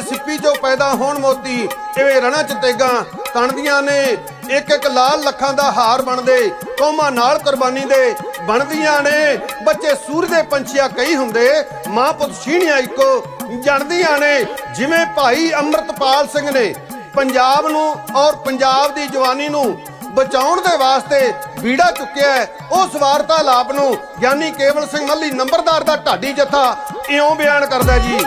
ਜੇ ਸਿੱਪੀ ਚੋਂ ਪੈਦਾ ਹੋਣ ਮੋਤੀ ਇਵੇਂ ਰਣਾ ਚ ਤੇਗਾ ਤਣਦੀਆਂ ਨੇ। ਇੱਕ ਇੱਕ ਲਾਲ ਲੱਖਾਂ ਦਾ ਹਾਰ ਬਣਦੇ, ਕੌਮਾਂ ਨਾਲ ਕੁਰਬਾਨੀ ਦੇ ਬਣਦੀਆਂ ਨੇ। ਬੱਚੇ ਸੂਰ ਦੇ ਪੰਛੀਆ ਕਈ ਹੁੰਦੇ, ਮਾਂ ਪੁੱਤ ਛੀਣਿਆ ਇੱਕੋ ਜਣਦੀਆਂ ਨੇ। ਜਿਵੇਂ ਭਾਈ ਅੰਮ੍ਰਿਤਪਾਲ ਸਿੰਘ ਨੇ ਪੰਜਾਬ ਨੂੰ ਔਰ ਪੰਜਾਬ ਦੀ ਜਵਾਨੀ ਨੂੰ ਬਚਾਉਣ ਦੇ ਵਾਸਤੇ ਬੀੜਾ ਚੁੱਕਿਆ ਉਸ ਵਾਰਤਾ ਲਾਪ ਨੂੰ ਗਿਆਨੀ ਕੇਵਲ ਸਿੰਘ ਮੱਲੀ ਨੰਬਰਦਾਰ ਦਾ ਢਾਡੀ ਜਥਾ ਇਉਂ ਬਿਆਨ ਕਰਦਾ ਜੀ।